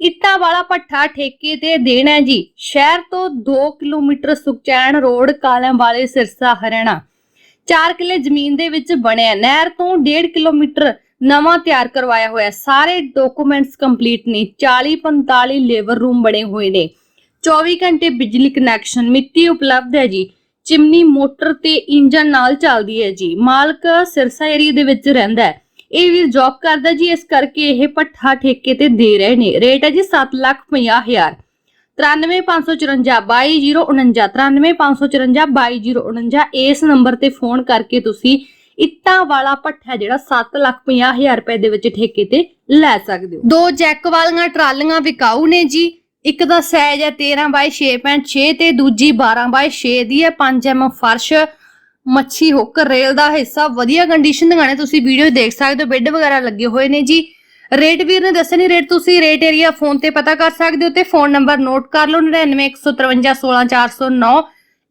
ਇੱਟਾਂ ਵਾਲਾ ਪੱਠਾ ਠੇਕੇ ਤੇ ਦੇਣਾ ਜੀ। ਸ਼ਹਿਰ ਤੋਂ 2 ਕਿਲੋਮੀਟਰ ਸੁਖਚੈਨ ਰੋਡ ਕਾਲਿਆਂ ਵਾਲੇ ਸਿਰਸਾ, ਹਰਿਆਣਾ। 4 ਕਿੱਲੇ ਜ਼ਮੀਨ ਦੇ ਵਿੱਚ ਬਣਿਆ ਨਹਿਰ ਤੋਂ 1.5 ਕਿਲੋਮੀਟਰ ਨਵਾਂ ਤਿਆਰ ਕਰਵਾਇਆ ਹੋਇਆ ਸਾਰੇ ਡਾਕੂਮੈਂਟਸ ਕੰਪਲੀਟ ਨੇ। 40 45 ਲੇਬਰ ਰੂਮ ਬਣੇ ਹੋਏ ਨੇ। 24 ਘੰਟੇ ਬਿਜਲੀ ਕਨੈਕਸ਼ਨ, ਮਿੱਟੀ ਉਪਲਬਧ ਹੈ ਜੀ। ਚਿਮਨੀ ਮੋਟਰ ਤੇ ਇੰਜਨ ਨਾਲ ਚੱਲਦੀ ਹੈ ਜੀ। ਮਾਲਕ ਸਿਰਸਾ ਏਰੀਆ ਦੇ ਵਿੱਚ ਰਹਿੰਦਾ ਹੈ। ਇਹ ਵੀ ਜੌਬ ਕਰਦਾ ਜੀ, ਇਸ ਕਰਕੇ ਇਹ ਪੱਠਾ ਠੇਕੇ ਤੇ ਦੇ ਰਹੇ ਨੇ। ਰੇਟ ਹੈ ਜੀ 7 ਲੱਖ 50 ਹਜ਼ਾਰ। 93554 22049 93554 22049 ਇਸ ਨੰਬਰ ਤੇ ਫੋਨ ਕਰਕੇ ਤੁਸੀਂ ਇੱਟਾਂ ਵਾਲਾ ਪੱਠਾ ਜਿਹੜਾ 7 ਲੱਖ 50 ਹਜ਼ਾਰ ਰੁਪਏ ਦੇ ਵਿੱਚ ਠੇਕੇ ਤੇ ਲੈ ਸਕਦੇ ਹੋ। ਦੋ ਜੈਕ ਵਾਲੀਆਂ ਟਰਾਲੀਆਂ ਵਿਕਾਊ ਨੇ ਜੀ। ਇੱਕ ਦਾ ਸਾਈਜ਼ ਹੈ 13 ਬਾਈ 6.6 ਤੇ ਦੂਜੀ 12 ਬਾਈ 6 ਦੀ ਹੈ 5 ਐਮ ਫਰਸ਼। ਮੱਛੀ ਹੁੱਕ ਰੇਲ ਦਾ ਹਿੱਸਾ, ਵਧੀਆ ਕੰਡੀਸ਼ਨ ਦੀਆਂ ਨੇ ਤੁਸੀਂ ਵੀਡੀਓ ਦੇਖ ਸਕਦੇ ਹੋ ਬੈੱਡ ਵਗੈਰਾ ਲੱਗੇ ਹੋਏ ਨੇ ਜੀ। ਰੇਟ ਵੀਰ ਨੇ ਦੱਸਿਆ ਨਹੀਂ ਰੇਟ ਤੁਸੀਂ ਰੇਟ ਏਰੀਆ ਫੋਨ ਤੇ ਪਤਾ ਕਰ ਸਕਦੇ ਹੋ ਤੇ ਫੋਨ ਨੰਬਰ ਨੋਟ ਕਰ ਲਓ 9915516409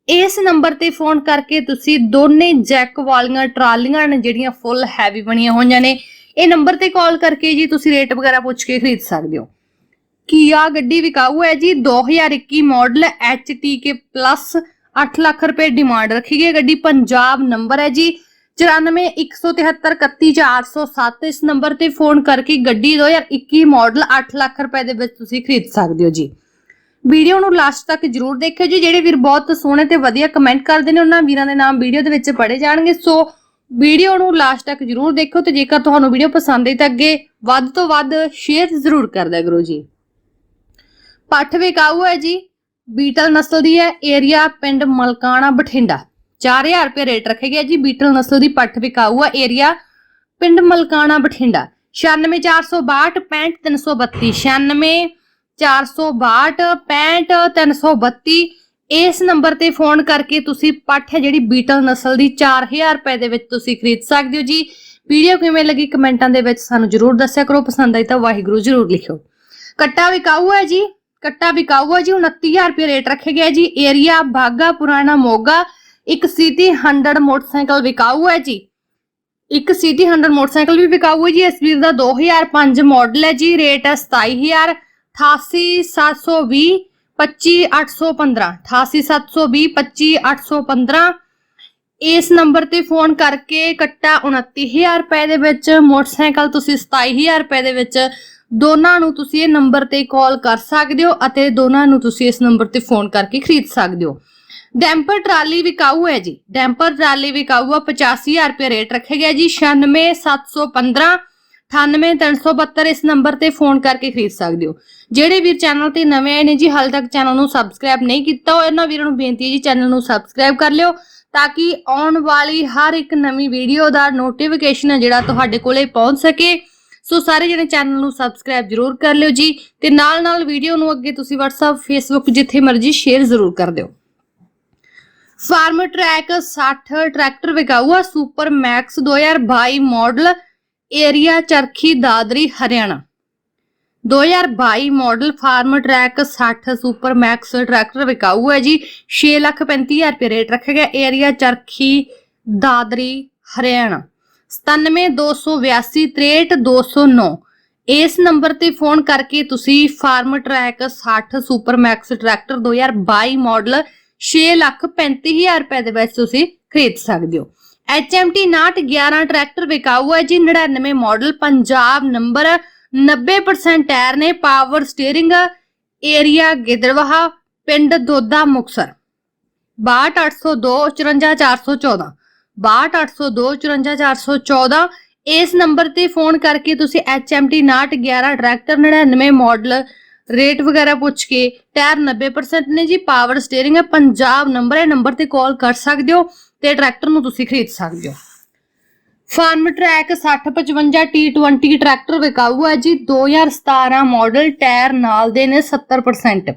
ਇਸ ਨੰਬਰ ਤੇ ਫੋਨ ਕਰਕੇ ਤੁਸੀਂ ਦੋਨੇ ਜੈਕ ਵਾਲੀਆਂ ਟਰਾਲੀਆਂ ਨੇ ਜਿਹੜੀਆਂ ਫੁੱਲ ਹੈਵੀ ਬਣੀਆਂ ਹੋਈਆਂ ਨੇ। ਇਹ ਨੰਬਰ ਤੇ ਕਾਲ ਕਰਕੇ ਜੀ ਤੁਸੀਂ ਰੇਟ ਵਗੈਰਾ ਪੁੱਛ ਕੇ ਖਰੀਦ ਸਕਦੇ ਹੋ। ਕੀਆ ਗੱਡੀ ਵਿਕਾਊ ਹੈ ਜੀ 2021 ਮਾਡਲ HTK ਪਲੱਸ 8 ਲੱਖ ਰੁਪਏ ਡਿਮਾਂਡ ਰੱਖੀ ਗਈ ਗੱਡੀ ਪੰਜਾਬ ਨੰਬਰ ਹੈ ਜੀ। 9417311407 ਇਸ ਨੰਬਰ ਤੇ ਫੋਨ ਕਰਕੇ ਗੱਡੀ 2021 ਮਾਡਲ 8 ਲੱਖ ਰੁਪਏ ਦੇ ਵਿੱਚ ਤੁਸੀਂ ਖਰੀਦ ਸਕਦੇ ਹੋ ਜੀ। ਵੀਡੀਓ ਨੂੰ ਲਾਸਟ ਤੱਕ ਜਰੂਰ ਦੇਖਿਓ ਜੀ। ਜਿਹੜੇ ਵੀਰ ਬਹੁਤ ਸੋਹਣੇ ਤੇ ਵਧੀਆ ਕਮੈਂਟ ਕਰਦੇ ਨੇ, ਉਹਨਾਂ ਵੀਰਾਂ ਦੇ ਨਾਮ ਵੀਡੀਓ ਦੇ ਵਿੱਚ ਪੜੇ ਜਾਣਗੇ। ਸੋ ਵੀਡੀਓ ਨੂੰ ਲਾਸਟ ਤੱਕ ਜਰੂਰ ਦੇਖਿਓ ਤੇ ਜੇਕਰ ਤੁਹਾਨੂੰ ਵੀਡੀਓ ਪਸੰਦ ਆਈ ਤਾਂ ਅੱਗੇ ਵੱਧ ਤੋਂ ਵੱਧ ਸ਼ੇਅਰ ਜ਼ਰੂਰ ਕਰ ਕਰੋ ਜੀ। ਪੱਠ ਵਿਕਾਊ ਹੈ ਜੀ। ਬੀਟਲ ਨਸਲ ਦੀ ਹੈ, ਏਰੀਆ ਪਿੰਡ ਮਲਕਾਣਾ, ਬਠਿੰਡਾ। 4000 ਰੁਪਏ ਰੇਟ ਰੱਖੇ ਗਿਆ ਜੀ, ਬੀਟਲ ਨਸਲ ਦੀ ਪੱਠ ਵਿਕਾਊ ਹੈ, ਏਰੀਆ ਪਿੰਡ ਮਲਕਾਣਾ, ਬਠਿੰਡਾ। 96462 65332 96462 65332 ਇਸ ਨੰਬਰ ਤੇ ਫੋਨ ਕਰਕੇ ਤੁਸੀਂ ਪੱਠ ਹੈ ਜਿਹੜੀ ਬੀਟਲ ਨਸਲ ਦੀ 4000 ਰੁਪਏ ਦੇ ਵਿੱਚ ਤੁਸੀਂ ਖਰੀਦ ਸਕਦੇ ਹੋ ਜੀ। ਵੀਡੀਓ ਕਿਵੇਂ ਲੱਗੀ ਕਮੈਂਟਾਂ ਦੇ ਵਿੱਚ ਸਾਨੂੰ ਜਰੂਰ ਦੱਸਿਆ ਕਰੋ, ਪਸੰਦ ਆਈ ਤਾਂ ਵਾਹਿਗੁਰੂ ਜਰੂਰ ਲਿਖਿਓ। ਕੱਟਾ ਵਿਕਾਊ ਹੈ ਜੀ। ਕੱਟਾ ਵਿਕਾਊ ਹੈ ਜੀ 29000 ਰੁਪਏ ਰੇਟ ਰੱਖੇ ਗਿਆ ਜੀ। ਏਰੀਆ ਬਾਗਾ ਪੁਰਾਣਾ ਮੋਗਾ, ਇੱਕ ਸਿਟੀ 100 ਮੋਟਰਸਾਈਕਲ ਵਿਕਾਊ ਹੈ ਜੀ। ਇੱਕ ਸਿਟੀ 100 ਮੋਟਰਸਾਈਕਲ ਵੀ ਵਿਕਾਊ ਹੈ ਜੀ। ਇਸ ਵੀਰ ਦਾ 2005 ਮਾਡਲ ਹੈ ਜੀ। ਰੇਟ ਹੈ 27000 88720 25815 88720 25815 ਇਸ ਨੰਬਰ ਤੇ ਫੋਨ ਕਰਕੇ ਕੱਟਾ 29000 ਰੁਪਏ ਦੇ ਵਿੱਚ, ਮੋਟਰਸਾਈਕਲ ਤੁਸੀਂ 27000 ਰੁਪਏ ਦੇ ਵਿੱਚ, ਦੋਨਾਂ ਨੂੰ ਤੁਸੀਂ ਇਹ ਨੰਬਰ ਤੇ ਕਾਲ ਕਰ ਸਕਦੇ ਹੋ ਅਤੇ ਦੋਨਾਂ ਨੂੰ ਤੁਸੀਂ ਇਸ ਨੰਬਰ ਤੇ ਫੋਨ ਕਰਕੇ ਖਰੀਦ ਸਕਦੇ ਹੋ। ਡੈਂਪਰ ਟਰਾਲੀ ਵਿਕਾਊ ਹੈ ਜੀ। ਡੈਂਪਰ ਟਰਾਲੀ ਵਿਕਾਊ ਆ 85000 ਰੁਪਏ ਰੇਟ ਰੱਖਿਆ ਗਿਆ ਜੀ। 96715 98372 ਇਸ ਨੰਬਰ ਤੇ ਫੋਨ ਕਰਕੇ ਖਰੀਦ ਸਕਦੇ ਹੋ। ਜਿਹੜੇ ਵੀਰ ਚੈਨਲ ਤੇ ਨਵੇਂ ਆਏ ਨੇ ਜੀ, ਹਾਲ ਤੱਕ ਚੈਨਲ ਨੂੰ ਸਬਸਕ੍ਰਾਈਬ ਨਹੀਂ ਕੀਤਾ ਹੋਇਆ, ਉਹਨਾਂ ਵੀਰਾਂ ਨੂੰ ਬੇਨਤੀ ਹੈ ਜੀ, ਚੈਨਲ ਨੂੰ ਸਬਸਕ੍ਰਾਈਬ ਕਰ ਲਿਓ। ਤਾਂ ਕਿ ਆਉਣ ਵਾਲੀ ਹਰ ਇੱਕ ਨਵੀਂ ਵੀਡੀਓ ਦਾ ਨੋਟੀਫਿਕੇਸ਼ਨ ਹੈ ਜਿਹੜਾ ਤੁਹਾਡੇ ਕੋਲੇ ਪਹੁੰਚ ਸਕੇ। ਸੋ ਸਾਰੇ ਜਣੇ ਚੈਨਲ ਨੂੰ ਸਬਸਕ੍ਰਾਈਬ ਜਰੂਰ ਕਰ ਲਿਓ ਜੀ ਤੇ ਨਾਲ ਨਾਲ ਵੀਡੀਓ ਨੂੰ ਅੱਗੇ ਤੁਸੀਂ WhatsApp, Facebook ਜਿੱਥੇ ਮਰਜ਼ੀ ਸ਼ੇਅਰ ਜ਼ਰੂਰ ਕਰ ਦਿਓ। Farmtrac 60 tractor ਵਿਕਾਊਆ super max 2022 model area Charkhi Dadri Haryana. 2022 model Farmtrac 60 super max tractor ਵਿਕਾਊ ਹੈ ਜੀ। 635000 ਰੁਪਏ ਰੇਟ ਰੱਖਿਆ ਗਿਆ। ਏਰੀਆ ਚਰਖੀ, ਦਾਦਰੀ, ਹਰਿਆਣਾ। 9728263209 ਇਸ ਨੰਬਰ ਤੇ ਫੋਨ ਕਰਕੇ ਤੁਸੀਂ Farmtrac 60 super max tractor 2022 model 635000 ਰੁਪਏ ਦੇ ਵਿੱਚ ਤੁਸੀਂ ਖਰੀਦ ਸਕਦੇ ਹੋ। HMT 911 ਟਰੈਕਟਰ ਵਿਕਾਊ ਹੈ ਜੀ। 99 ਮਾਡਲ ਪੰਜਾਬ ਨੰਬਰ 90% ਟਾਇਰ ਨੇ ਪਾਵਰ ਸਟੀਅਰਿੰਗ ਏਰੀਆ ਗਿੱਦੜਵਾਹਾ, ਪਿੰਡ ਦੋਦਾ ਮੁਕਸਰ 62802 54414 62802 54414 ਇਸ ਨੰਬਰ ਤੇ ਫੋਨ ਕਰਕੇ ਤੁਸੀਂ HMT 911 ਟਰੈਕਟਰ 99 ਮਾਡਲ ਰੇਟ ਵਗੈਰਾ ਪੁੱਛ ਕੇ ਟਾਇਰ 90% ਨੇ ਜੀ ਪਾਵਰ ਸਟੀਅਰਿੰਗ ਹੈ ਪੰਜਾਬ ਨੰਬਰ ਹੈ, ਨੰਬਰ ਤੇ ਕਾਲ ਕਰ ਸਕਦੇ ਹੋ ਤੇ ਟਰੈਕਟਰ ਨੂੰ ਤੁਸੀਂ ਖਰੀਦ ਸਕਦੇ ਹੋ। ਫਾਰਮ ਟਰੈਕ 6055 T20 ਟਰੈਕਟਰ ਵਿਕਾਊ ਹੈ ਜੀ। 2017 ਮਾਡਲ ਟਾਇਰ ਨਾਲ ਦੇ ਨੇ 70%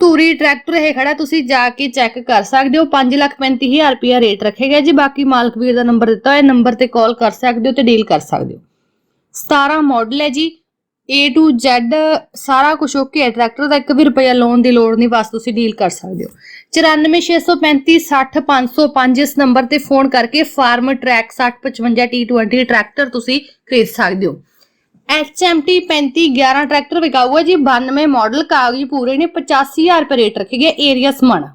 ਧੂਰੀ ਟਰੈਕਟਰ ਇਹ ਖੜਾ, ਤੁਸੀਂ ਜਾ ਕੇ ਚੈੱਕ ਕਰ ਸਕਦੇ ਹੋ। 535000 ਰੁਪਇਆ ਰੇਟ ਰੱਖੇਗਾ ਜੀ। ਬਾਕੀ ਮਾਲਕ ਵੀਰ ਦਾ ਨੰਬਰ ਦਿੱਤਾ ਹੋਇਆ, ਨੰਬਰ ਤੇ ਕਾਲ ਕਰ ਸਕਦੇ ਹੋ ਤੇ ਡੀਲ ਕਰ ਸਕਦੇ ਹੋ। 17 ਮਾਡਲ ਹੈ ਜੀ। A to Z ਸਾਰਾ ਕੁਝ ਓਕੇ ਹੈ ਟਰੈਕਟਰ ਦਾ 1 ਵੀ ਰੁਪਇਆ ਲੋਨ ਦੀ ਲੋੜ ਨਹੀਂ, ਬਸ ਤੁਸੀਂ ਡੀਲ ਕਰ ਸਕਦੇ ਹੋ। 94635 60505 ਇਸ ਨੰਬਰ ਤੇ ਫੋਨ ਕਰਕੇ ਫਾਰਮ ਟਰੈਕ 6055 T20 ਟਰੈਕਟਰ ਤੁਸੀਂ ਖਰੀਦ ਸਕਦੇ ਹੋ। HMT 3511 ਟਰੈਕਟਰ ਵਿਕਾਊ ਜੀ 92 ਮਾਡਲ ਕਾਗਜ਼ ਪੂਰੇ ਨੇ 85000 ਰੁਪਏ ਰੇਟ ਰੱਖੇ ਗਏ ਏਰੀਆ ਸਮਾਣਾ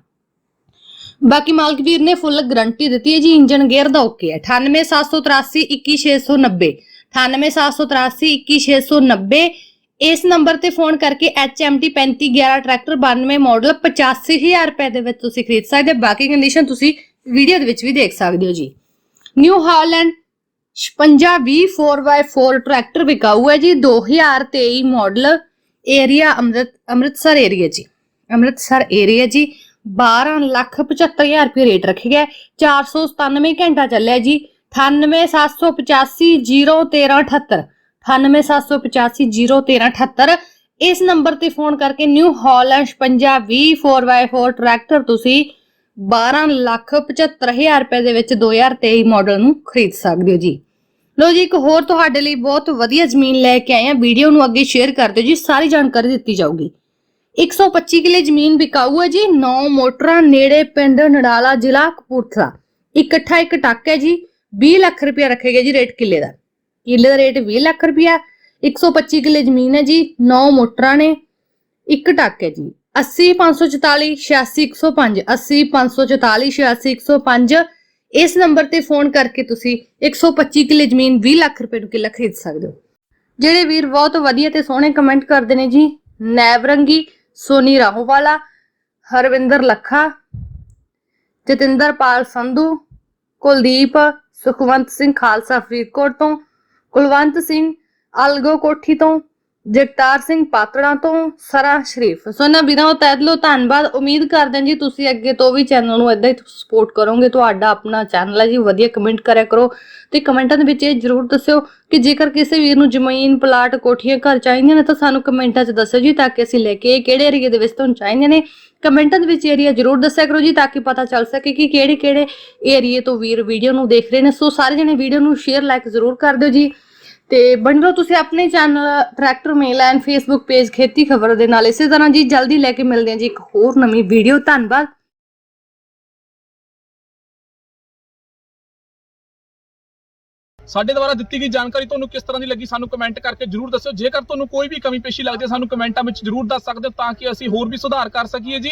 ਬਾਕੀ ਮਾਲਕ ਵੀਰ ਨੇ ਫੁੱਲ ਗਾਰੰਟੀ ਦਿੱਤੀ ਹੈ ਜੀ ਇੰਜਨ ਗੇਅਰ ਦਾ ਓਕੇ ਹੈ। 98783 21690 98783 21690 ਇਸ ਨੰਬਰ ਤੇ ਫੋਨ ਕਰਕੇ HMT 3511 ਟਰੈਕਟਰ 92 ਮਾਡਲ 85000 ਰੁਪਏ ਦੇ ਵਿੱਚ ਤੁਸੀਂ ਖਰੀਦ ਸਕਦੇ ਬਾਕੀ ਕੰਡੀਸ਼ਨ ਤੁਸੀਂ ਵੀਡੀਓ ਦੇ ਵਿੱਚ ਵੀ ਦੇਖ ਸਕਦੇ ਹੋ ਜੀ। ਨਿਊ ਹਾਲੈਂਡ 5620 4x4 ਟਰੈਕਟਰ ਵਿਕਾਊ ਹੈ ਜੀ। 2023 model area Amrit, Amritsar area ਜੀ। ਅੰਮ੍ਰਿਤਸਰ ਏਰੀਆ ਜੀ। 12 ਲੱਖ 75000 ਰੁਪਏ ਰੇਟ ਰੱਖਿਆ ਗਿਆ 497 ਘੰਟਾ ਚੱਲਿਆ ਜੀ। 9878501378 9878501378 ਇਸ ਨੰਬਰ ਤੇ ਫੋਨ ਕਰਕੇ ਨਿਊ ਹਾਲੈਂਡ 5620 4x4 ਟਰੈਕਟਰ ਤੁਸੀਂ 12 ਲੱਖ 75000 ਰੁਪਏ ਦੇ ਵਿੱਚ 2023 ਮਾਡਲ ਨੂੰ ਖਰੀਦ ਸਕਦੇ ਹੋ ਜੀ ਲੋ ਜੀ ਇੱਕ ਹੋਰ ਤੁਹਾਡੇ ਲਈ ਬਹੁਤ ਵਧੀਆ ਜ਼ਮੀਨ ਲੈ ਕੇ ਆਏ ਆ ਵੀਡੀਓ ਨੂੰ ਅੱਗੇ ਸ਼ੇਅਰ ਕਰ ਦਿਓ ਜੀ ਸਾਰੀ ਜਾਣਕਾਰੀ ਦਿੱਤੀ ਜਾਊਗੀ 125 ਕਿਲੇ ਜ਼ਮੀਨ ਵਿਕਾਊ ਹੈ ਜੀ 9 ਮੋਟਰਾਂ ਨੇੜੇ ਪਿੰਡ ਨੜਾਲਾ ਜ਼ਿਲ੍ਹਾ ਕਪੂਰਥਲਾ ਇਕੱਠਾ ਇੱਕ ਟੱਕ ਹੈ ਜੀ 20 ਲੱਖ ਰੁਪਇਆ ਰੱਖੇਗਾ ਜੀ ਰੇਟ ਕਿੱਲੇ ਦਾ। ਕਿੱਲੇ ਦਾ ਰੇਟ 20 ਲੱਖ ਰੁਪਇਆ 125 ਕਿੱਲੇ ਜ਼ਮੀਨ ਹੈ ਜੀ 9 ਮੋਟਰਾਂ ਨੇ, ਇੱਕ ਟੱਕ ਹੈ ਜੀ। 80544 86105 80544 86105 ਇਸ ਨੰਬਰ ਤੇ ਫੋਨ ਕਰਕੇ ਤੁਸੀਂ 125 ਕਿੱਲੇ ਜ਼ਮੀਨ 20 ਲੱਖ ਰੁਪਏ ਨੂੰ ਕਿੱਲਾ ਖਰੀਦ ਸਕਦੇ ਹੋ। ਜਿਹੜੇ ਵੀਰ ਬਹੁਤ ਵਧੀਆ ਤੇ ਸੋਹਣੇ ਕਮੈਂਟ ਕਰਦੇ ਨੇ ਜੀ, ਨੈਵਰੰਗੀ, ਸੋਨੀ ਰਾਹੋਵਾਲਾ, ਹਰਵਿੰਦਰ ਲੱਖਾ, ਜਤਿੰਦਰਪਾਲ ਸੰਧੂ, ਕੁਲਦੀਪ ਸੁਖਵੰਤ ਸਿੰਘ ਖਾਲਸਾ ਫਰੀਦਕੋਟ ਤੋਂ ਕੁਲਵੰਤ ਸਿੰਘ ਅਲਗੋ ਕੋਠੀ ਤੋਂ ਜਗਤਾਰ ਸਿੰਘ ਪਾਤੜਾ ਤੋਂ ਸਰਾ ਸ਼ਰੀਫ। ਸੋ ਨਾ ਵੀਰਾਂ ਉਹ ਤਹਿ ਦਿਲੋਂ ਧੰਨਵਾਦ। ਉਮੀਦ ਕਰਦੇ ਹਾਂ ਜੀ ਤੁਸੀਂ ਅੱਗੇ ਤੋਂ ਵੀ ਚੈਨਲ ਨੂੰ ਇਦਾਂ ਹੀ ਸਪੋਰਟ ਕਰੋਗੇ। ਤੁਹਾਡਾ ਆਪਣਾ ਚੈਨਲ ਹੈ ਜੀ, ਵਧੀਆ ਕਮੈਂਟ ਕਰਿਆ ਕਰੋ। ਤੇ ਕਮੈਂਟਾਂ ਦੇ ਵਿੱਚ ਇਹ ਜਰੂਰ ਦੱਸਿਓ ਕਿ ਜੇਕਰ ਕਿਸੇ ਵੀਰ ਨੂੰ ਜ਼ਮੀਨ, ਪਲਾਟ, ਕੋਠੀਆਂ, ਘਰ ਚਾਹੀਦੀਆਂ ਨੇ ਤਾਂ ਸਾਨੂੰ ਕਮੈਂਟਾਂ 'ਚ ਦੱਸਿਓ ਜੀ ਤਾਂ ਕਿ ਅਸੀਂ ਲੈ ਕੇ ਕਿਹੜੇ ਏਰੀਏ ਦੇ ਵਿੱਚ ਤੁਹਾਨੂੰ ਚਾਹੀਦੀਆਂ ਨੇ? ਕਮੈਂਟਾਂ ਦੇ ਵਿੱਚ ਏਰੀਆ ਜਰੂਰ ਦੱਸਿਆ ਕਰੋ ਜੀ ਤਾਂ ਕਿ ਪਤਾ ਚੱਲ ਸਕੇ ਕਿ ਕਿਹੜੇ ਕਿਹੜੇ ਏਰੀਏ ਤੋਂ ਵੀਰ ਵੀਡੀਓ ਨੂੰ ਦੇਖ ਰਹੇ ਨੇ। ਸੋ ਸਾਰੇ ਜਣੇ ਵੀਡੀਓ ਨੂੰ ਸ਼ੇਅਰ ਲਾਈਕ ਜ਼ਰੂਰ ਕਰ ਦਿਓ ਜੀ। ਤੇ ਬਣ ਰਹੋ ਤੁਸੀਂ ਆਪਣੇ channel tractor mail and Facebook page Kheti Khabar ਦੇ ਨਾਲ ਇਸੇ ਤਰ੍ਹਾਂ ਜੀ ਜਲਦੀ ਲੈ ਕੇ ਮਿਲਦੇ ਹਾਂ ਜੀ ਇੱਕ ਹੋਰ ਨਵੀਂ ਵੀਡੀਓ ਧੰਨਵਾਦ। ਸਾਡੇ ਦੁਆਰਾ ਦਿੱਤੀ ਗਈ ਜਾਣਕਾਰੀ ਤੁਹਾਨੂੰ ਕਿਸ ਤਰ੍ਹਾਂ ਦੀ ਲੱਗੀ ਸਾਨੂੰ ਕਮੈਂਟ ਕਰਕੇ ਜਰੂਰ ਦੱਸਿਓ। ਜੇਕਰ ਤੁਹਾਨੂੰ ਕੋਈ ਵੀ ਕਮੀ ਪੇਸ਼ੀ ਲੱਗਦੀ ਹੈ, ਸਾਨੂੰ ਕਮੈਂਟਾਂ ਵਿੱਚ ਜਰੂਰ ਦੱਸ ਸਕਦੇ ਹੋ ਤਾਂ ਕਿ ਅਸੀਂ ਹੋਰ ਵੀ ਸੁਧਾਰ ਕਰ ਸਕੀਏ ਜੀ।